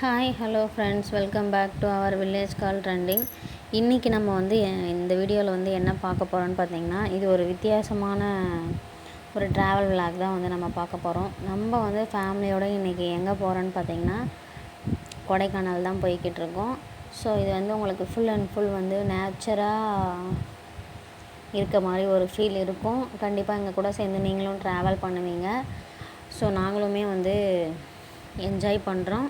Hi hello friends welcome back to our village call trending இன்றைக்கி நம்ம வந்து எ- இந்த வீடியோவில் வந்து என்ன பார்க்க போகிறோம்னு பார்த்தீங்கன்னா இது ஒரு வித்தியாசமான ஒரு ட்ராவல் விளாக் தான் வந்து நம்ம பார்க்க போகிறோம் நம்ம வந்து ஃபேமிலியோடு இன்றைக்கி எங்கே போகிறோன்னு பார்த்தீங்கன்னா கொடைக்கானல் தான் போய்கிட்டு இருக்கோம். ஸோ இது வந்து உங்களுக்கு ஃபுல் அண்ட் ஃபுல் வந்து நேச்சராக இருக்க மாதிரி ஒரு ஃபீல் இருக்கும். கண்டிப்பாக எங்கள் கூட சேர்ந்து நீங்களும் ட்ராவல் பண்ணுவீங்க. ஸோ நாங்களுமே வந்து என்ஜாய் பண்ணுறோம்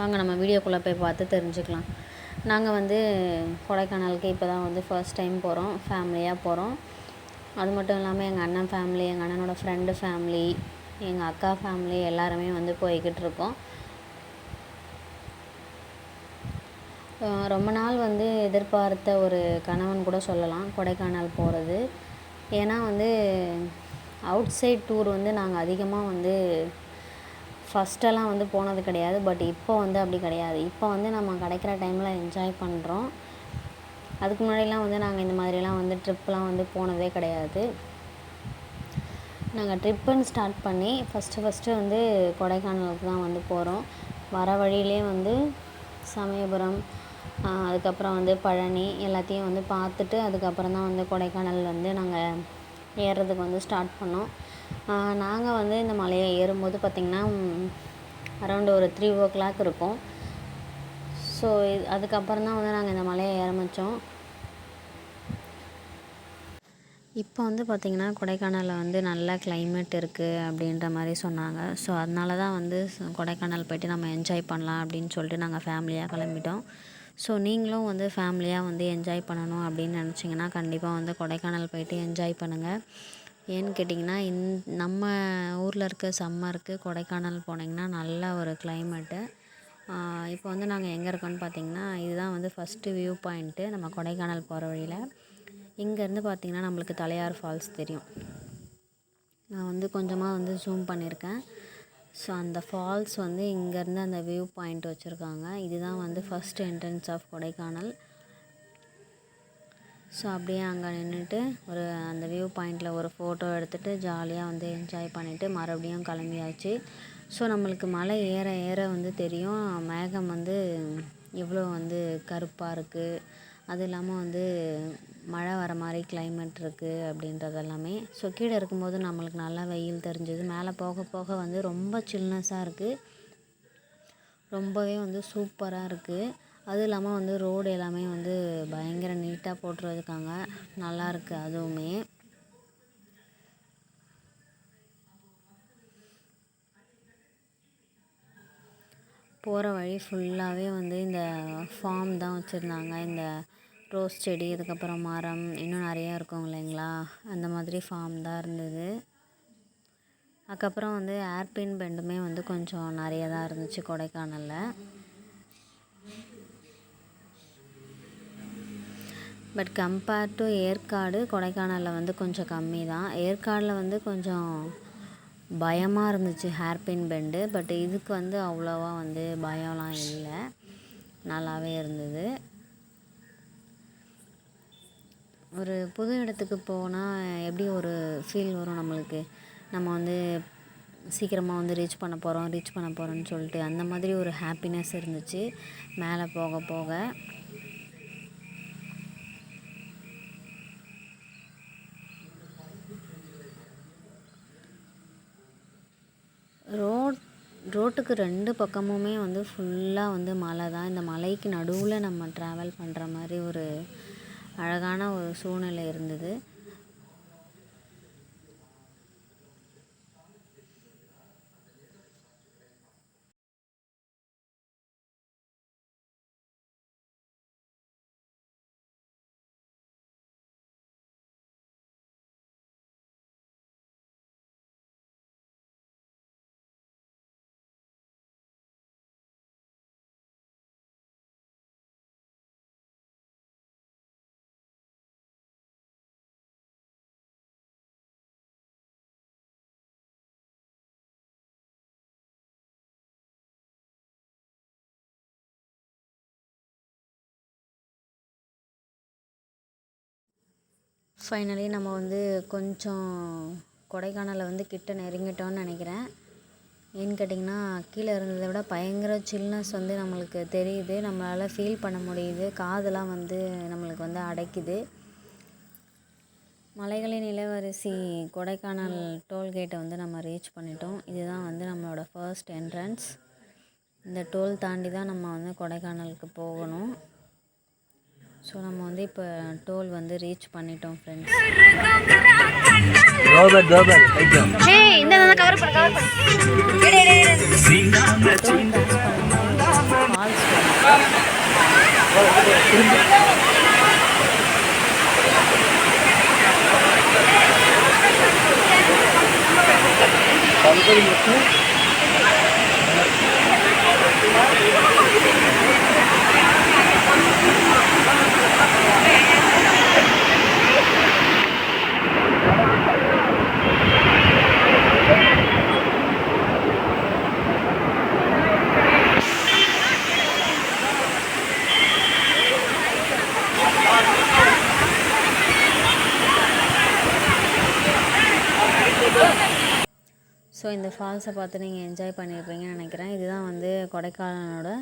வாங்க நம்ம வீடியோக்குள்ளே போய் பார்த்து தெரிஞ்சுக்கலாம். நாங்கள் வந்து கொடைக்கானலுக்கு இப்போ தான் வந்து ஃபர்ஸ்ட் டைம் போகிறோம் ஃபேமிலியாக போகிறோம் அது மட்டும் இல்லாமல் எங்கள் அண்ணன் ஃபேமிலி எங்கள் அண்ணனோட ஃப்ரெண்டு ஃபேமிலி எங்கள் அக்கா ஃபேமிலி எல்லாருமே வந்து போய்கிட்டு இருக்கோம். ரொம்ப நாள் வந்து எதிர்பார்த்த ஒரு கணவன் கூட சொல்லலாம் கொடைக்கானல் போகிறது ஏன்னா வந்து அவுட் சைட் டூர் வந்து நாங்கள் அதிகமாக வந்து ஃபஸ்ட்டெல்லாம் வந்து போனது கிடையாது பட் இப்போ வந்து அப்படி கிடையாது. இப்போ வந்து நம்ம கிடைக்கிற டைமில் என்ஜாய் பண்ணுறோம் அதுக்கு முன்னாடிலாம் வந்து நாங்கள் இந்த மாதிரிலாம் வந்து ட்ரிப்லாம் வந்து போனதே கிடையாது. நாங்கள் ட்ரிப்புன்னு ஸ்டார்ட் பண்ணி ஃபஸ்ட்டு ஃபஸ்ட்டு வந்து கொடைக்கானலுக்கு தான் வந்து போகிறோம் வர வழியிலே வந்து சமயபுரம் அதுக்கப்புறம் வந்து பழனி எல்லாத்தையும் வந்து பார்த்துட்டு அதுக்கப்புறம் தான் வந்து கொடைக்கானல் வந்து நாங்கள் ஏறுறதுக்கு வந்து ஸ்டார்ட் பண்ணோம். நாங்கள் வந்து இந்த மலையை ஏறும்போது பார்த்திங்கன்னா அரௌண்ட் ஒரு த்ரீ ஓ கிளாக் இருக்கும். ஸோ இது அதுக்கப்புறம் தான் வந்து நாங்கள் இந்த மலையை ஆரம்பித்தோம் இப்போ வந்து பார்த்திங்கன்னா கொடைக்கானலில் வந்து நல்ல கிளைமேட் இருக்குது அப்படின்ற மாதிரி சொன்னாங்க. ஸோ அதனால தான் வந்து கொடைக்கானல் போயிட்டு நம்ம என்ஜாய் பண்ணலாம் அப்படின்னு சொல்லிட்டு நாங்கள் ஃபேமிலியாக கிளம்பிட்டோம். ஸோ நீங்களும் வந்து ஃபேமிலியாக வந்து என்ஜாய் பண்ணணும் அப்படின்னு நினச்சிங்கன்னா கண்டிப்பாக வந்து கொடைக்கானல் போயிட்டு என்ஜாய் பண்ணுங்கள் ஏன்னு கேட்டிங்கன்னா இந் நம்ம ஊரில் இருக்க சம்மருக்கு கொடைக்கானல் போனீங்கன்னா நல்ல ஒரு கிளைமேட்டு இப்போ வந்து நாங்கள் எங்கே இருக்கோம்னு பார்த்தீங்கன்னா இதுதான் வந்து ஃபஸ்ட்டு வியூ பாயிண்ட்டு நம்ம கொடைக்கானல் போகிற வழியில். இங்கேருந்து பார்த்தீங்கன்னா நம்மளுக்கு தலையார் ஃபால்ஸ் தெரியும். நான் வந்து கொஞ்சமாக வந்து ஜூம் பண்ணியிருக்கேன் ஸோ அந்த ஃபால்ஸ் வந்து இங்கேருந்து அந்த வியூ பாயிண்ட் வச்சுருக்காங்க. இதுதான் வந்து first entrance of Kodaikanal. So அப்படியே அங்கே நின்றுட்டு ஒரு அந்த வியூ பாயிண்டில் ஒரு ஃபோட்டோ எடுத்துகிட்டு ஜாலியாக வந்து என்ஜாய் பண்ணிவிட்டு மறுபடியும் கிளம்பியாச்சு. ஸோ நம்மளுக்கு மலை ஏற ஏற வந்து தெரியும். மேகம் வந்து எவ்வளோ வந்து கருப்பாக இருக்குது அது இல்லாமல் வந்து மழை வர மாதிரி கிளைமேட் இருக்குது அப்படின்றதெல்லாமே. ஸோ கீழே இருக்கும்போது நம்மளுக்கு நல்லா வெயில் தெரிஞ்சது. மேலே போக போக வந்து ரொம்ப சில்னஸாக இருக்குது ரொம்பவே வந்து சூப்பராக இருக்குது அதுவும் இல்லாமல் வந்து ரோடு எல்லாமே வந்து பயங்கர நீட்டாக போட்டுருக்காங்க நல்லாயிருக்கு அதுவுமே. போகிற வழி ஃபுல்லாகவே வந்து இந்த ஃபார்ம் தான் வச்சுருந்தாங்க. இந்த ரோஸ் செடி அதுக்கப்புறம் மரம் இன்னும் நிறையா இருக்கும் இல்லைங்களா? அந்த மாதிரி ஃபார்ம் தான் இருந்தது. அதுக்கப்புறம் வந்து ஏர்பின் பெண்டுமே வந்து கொஞ்சம் நிறைய தான் இருந்துச்சு கொடைக்கானலில். பட் கம்பேர் டு ஏற்காடு கொடைக்கானலில் வந்து கொஞ்சம் கம்மி தான் ஏற்காடில் வந்து கொஞ்சம் பயமாக இருந்துச்சு ஹேர்பின் பெண்டு. பட் இதுக்கு வந்து அவ்வளோவா வந்து பயம்லாம் இல்லை. நல்லாவே இருந்தது. ஒரு புது இடத்துக்கு போனால் எப்படி ஒரு ஃபீல் வரும் நம்மளுக்கு? நம்ம வந்து சீக்கிரமாக வந்து ரீச் பண்ண போகிறோம் ரீச் பண்ண போகிறோம்னு சொல்லிட்டு அந்த மாதிரி ஒரு ஹாப்பினஸ் இருந்துச்சு. மேலே போக போக ரோட் ரோட்டுக்கு ரெண்டு பக்கமுமே வந்து ஃபுல்லாக வந்து மலை தான். இந்த மலைக்கு நடுவில் நம்ம ட்ராவல் பண்ணுற மாதிரி ஒரு அழகான ஒரு சூழ்நிலை இருந்தது. ஃபைனலி நம்ம வந்து கொஞ்சம் கொடைக்கானலை வந்து கிட்ட நெருங்கிட்டோம்னு நினைக்கிறேன். ஏன்னு கேட்டிங்கன்னா கீழே இருந்ததை விட பயங்கர சில்னஸ் வந்து நம்மளுக்கு தெரியுது. நம்மளால் ஃபீல் பண்ண முடியுது. காதெல்லாம் வந்து நம்மளுக்கு வந்து அடைக்குது. மலைகளின் இளவரசி கொடைக்கானல் டோல்கேட்டை வந்து நம்ம ரீச் பண்ணிட்டோம். இதுதான் வந்து நம்மளோட ஃபர்ஸ்ட் என்ட்ரன்ஸ் இந்த டோல் தாண்டி தான் நம்ம வந்து கொடைக்கானலுக்கு போகணும். ஸோ நம்ம வந்து இப்போ டோல் வந்து ரீச் பண்ணிட்டோம் ஃப்ரெண்ட்ஸ் ரோபர்ட் ரோபர்ட் ஸோ இந்த ஃபால்ஸை பார்த்து நீங்கள் என்ஜாய் பண்ணியிருப்பீங்கன்னு நினைக்கிறேன். இதுதான் வந்து கொடைக்கானலோட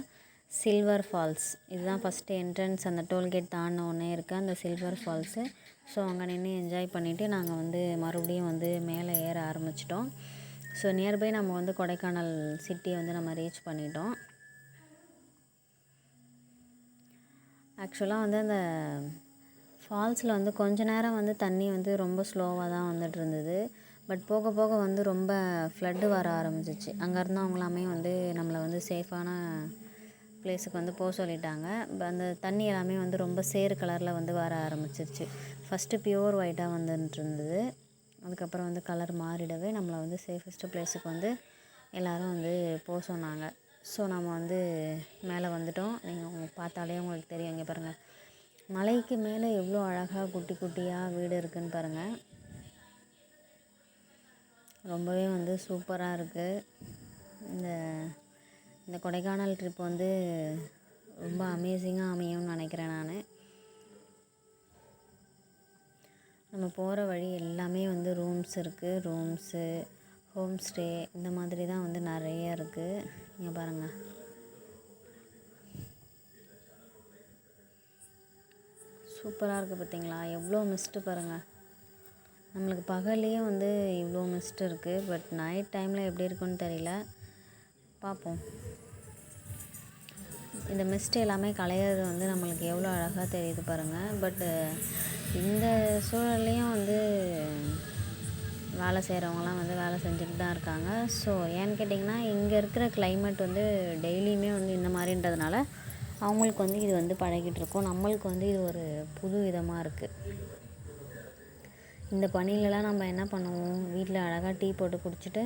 சில்வர் ஃபால்ஸ். இதுதான் ஃபஸ்ட்டு என்ட்ரன்ஸ் அந்த டோல்கேட் தாண்டின ஒன்றே இருக்குது அந்த சில்வர் ஃபால்ஸு. ஸோ அங்கே நின்று என்ஜாய் பண்ணிவிட்டு நாங்கள் வந்து மறுபடியும் வந்து மேலே ஏற ஆரம்பிச்சிட்டோம். ஸோ நியர்பை நம்ம வந்து கொடைக்கானல் சிட்டியை வந்து நம்ம ரீச் பண்ணிட்டோம். ஆக்சுவலாக வந்து அந்த ஃபால்ஸில் வந்து கொஞ்ச நேரம் வந்து தண்ணி வந்து ரொம்ப ஸ்லோவாக தான் வந்துட்டு இருந்தது. பட் போக போக வந்து ரொம்ப ஃப்ளட்டு வர ஆரம்பிச்சிச்சு. அங்கே இருந்தவங்களாமே வந்து நம்மளை வந்து சேஃபான பிளேஸுக்கு வந்து போக சொல்லிட்டாங்க. அந்த தண்ணி எல்லாமே வந்து ரொம்ப சேறு கலரில் வந்து வர ஆரம்பிச்சிருச்சு. ஃபஸ்ட்டு பியூர் ஒயிட்டாக வந்துட்டு இருந்தது. அதுக்கப்புறம் வந்து கலர் மாறிடவே நம்மளை வந்து சேஃபஸ்ட்டு பிளேஸுக்கு வந்து எல்லோரும் வந்து போக சொன்னாங்க. ஸோ நம்ம வந்து மேலே வந்துட்டோம். நீங்கள் பார்த்தாலே உங்களுக்கு தெரியும். இங்கே பாருங்கள் மலைக்கு மேலே எவ்வளோ அழகாக குட்டி குட்டியாக வீடு இருக்குதுன்னு பாருங்கள் ரொம்பவே வந்து சூப்பராக இருக்குது இந்த இந்த கொடைக்கானல் ட்ரிப் வந்து ரொம்ப அமேசிங்காக அமையும்னு நினைக்கிறேன் நான். நம்ம போகிற வழி எல்லாமே வந்து ரூம்ஸ் இருக்குது ரூம்ஸு ஹோம் ஸ்டே இந்த மாதிரி தான் வந்து நிறைய இருக்குது இங்கே பாருங்கள் சூப்பராக இருக்குது பார்த்தீங்களா எவ்வளோ மிஸ்ட்டு பாருங்கள் நம்மளுக்கு பகல்லையே வந்து இவ்வளோ மிஸ்ட் இருக்குது பட் நைட் டைமில் எப்படி இருக்குன்னு தெரியல. பார்ப்போம் இந்த மிஸ்ட் எல்லாமே களையிறது வந்து நம்மளுக்கு எவ்வளோ அழகாக தெரியுது பாருங்கள் பட்டு இந்த சூழல்லையும் வந்து வேலை செய்கிறவங்களாம் வந்து வேலை செஞ்சுட்டு தான் இருக்காங்க. ஸோ ஏன்னு கேட்டிங்கன்னா இங்கே இருக்கிற கிளைமேட் வந்து டெய்லியுமே வந்து இந்த மாதிரின்றதுனால அவங்களுக்கு வந்து இது வந்து பழகிட்டு இருக்கோம். நம்மளுக்கு வந்து இது ஒரு புது விதமாக இருக்குது இந்த பனிலலாம் நம்ம என்ன பண்ணுவோம்? வீட்டில் அழகாக டீ போட்டு குடிச்சிட்டு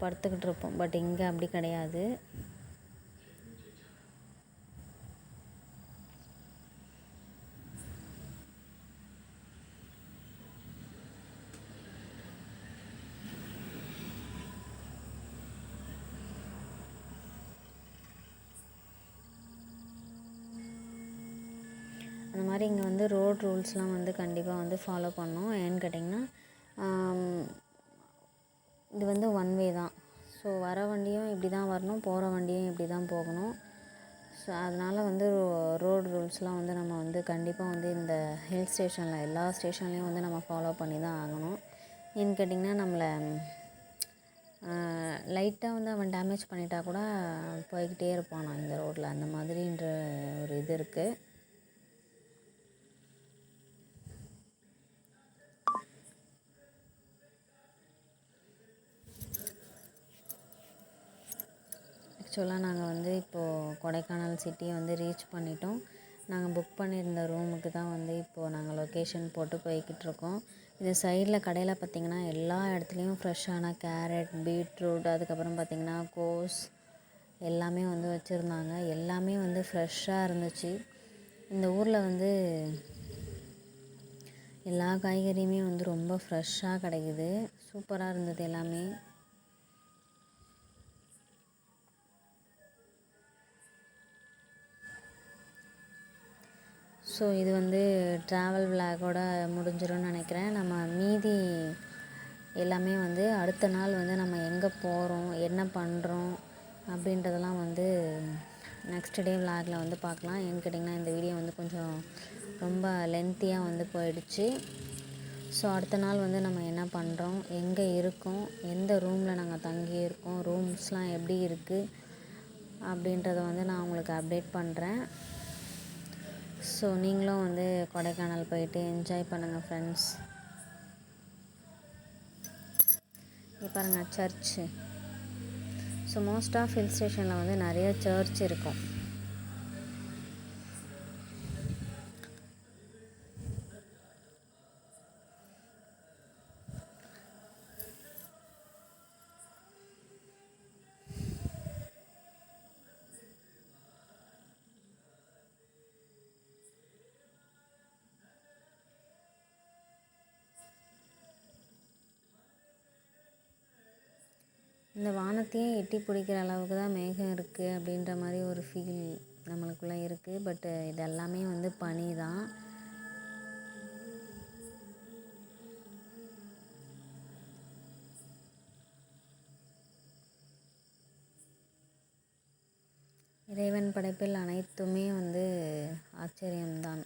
படுத்துக்கிட்டு இருப்போம். பட் இங்கே அப்படி கிடையாது. அந்த மாதிரி இங்கே வந்து ரோட் ரூல்ஸ்லாம் வந்து கண்டிப்பாக வந்து ஃபாலோ பண்ணணும். ஏன்னு கேட்டிங்கன்னா இது வந்து ஒன் வே தான். ஸோ வர வண்டியும் இப்படி தான் வரணும் போகிற வண்டியும் இப்படி தான் போகணும். ஸோ அதனால் வந்து ரோடு ரூல்ஸ்லாம் வந்து நம்ம வந்து கண்டிப்பாக வந்து இந்த ஹில் ஸ்டேஷனில் எல்லா ஸ்டேஷன்லேயும் வந்து நம்ம ஃபாலோ பண்ணி தான் ஆகணும். ஏன்னு கேட்டிங்கன்னா நம்மளை லைட்டாக வந்து அவன் டேமேஜ் பண்ணிட்டா கூட போய்கிட்டே இருப்பான். இந்த ரோட்டில் அந்த மாதிரின்ற ஒரு இது இருக்குது ஆக்சுவலாக நாங்கள் வந்து இப்போது கொடைக்கானல் சிட்டியை வந்து ரீச் பண்ணிட்டோம். நாங்கள் புக் பண்ணியிருந்த ரூமுக்கு தான் வந்து இப்போது நாங்கள் லொக்கேஷன் போட்டு போய்கிட்டு இருக்கோம். இது சைடில் கடையில் பார்த்திங்கன்னா எல்லா இடத்துலையும் ஃப்ரெஷ்ஷான கேரட் பீட்ரூட் அதுக்கப்புறம் பார்த்திங்கன்னா கோஸ் எல்லாமே வந்து வச்சுருந்தாங்க. எல்லாமே வந்து ஃப்ரெஷ்ஷாக இருந்துச்சு. இந்த ஊரில் வந்து எல்லா காய்கறியுமே வந்து ரொம்ப ஃப்ரெஷ்ஷாக கிடைக்குது. சூப்பராக இருந்தது எல்லாமே. ஸோ இது வந்து ட்ராவல் விலாகோட முடிஞ்சிடும்னு நினைக்கிறேன். நம்ம மீதி எல்லாமே வந்து அடுத்த நாள் வந்து நம்ம எங்கே போகிறோம் என்ன பண்ணுறோம் அப்படின்றதெல்லாம் வந்து நெக்ஸ்ட் டே விலாகில் வந்து பார்க்கலாம். ஏன்னு கேட்டிங்கன்னா இந்த வீடியோ வந்து கொஞ்சம் ரொம்ப லென்த்தியாக வந்து போயிடுச்சு. ஸோ அடுத்த நாள் வந்து நம்ம என்ன பண்ணுறோம் எங்கே இருக்கோம் எந்த ரூமில் நாங்கள் தங்கி இருக்கோம் ரூம்ஸ்லாம் எப்படி இருக்குது அப்படின்றத வந்து நான் உங்களுக்கு அப்டேட் பண்ணுறேன் ஸோ நீங்களும் வந்து கொடைக்கானல் போயிட்டு என்ஜாய் பண்ணுங்கள் ஃப்ரெண்ட்ஸ் இங்கே பாருங்கள் church so most of hill ஸ்டேஷனில் வந்து நிறைய சர்ச் இருக்கும். இந்த வானத்தையே எட்டி பிடிக்கிற அளவுக்கு தான் மேகம் இருக்குது அப்படின்ற மாதிரி ஒரு ஃபீல் நம்மளுக்குள்ளே இருக்குது பட்டு இது எல்லாமே வந்து பனி தான். இறைவன் படைப்பில் அனைத்துமே வந்து ஆச்சரியம்தான்.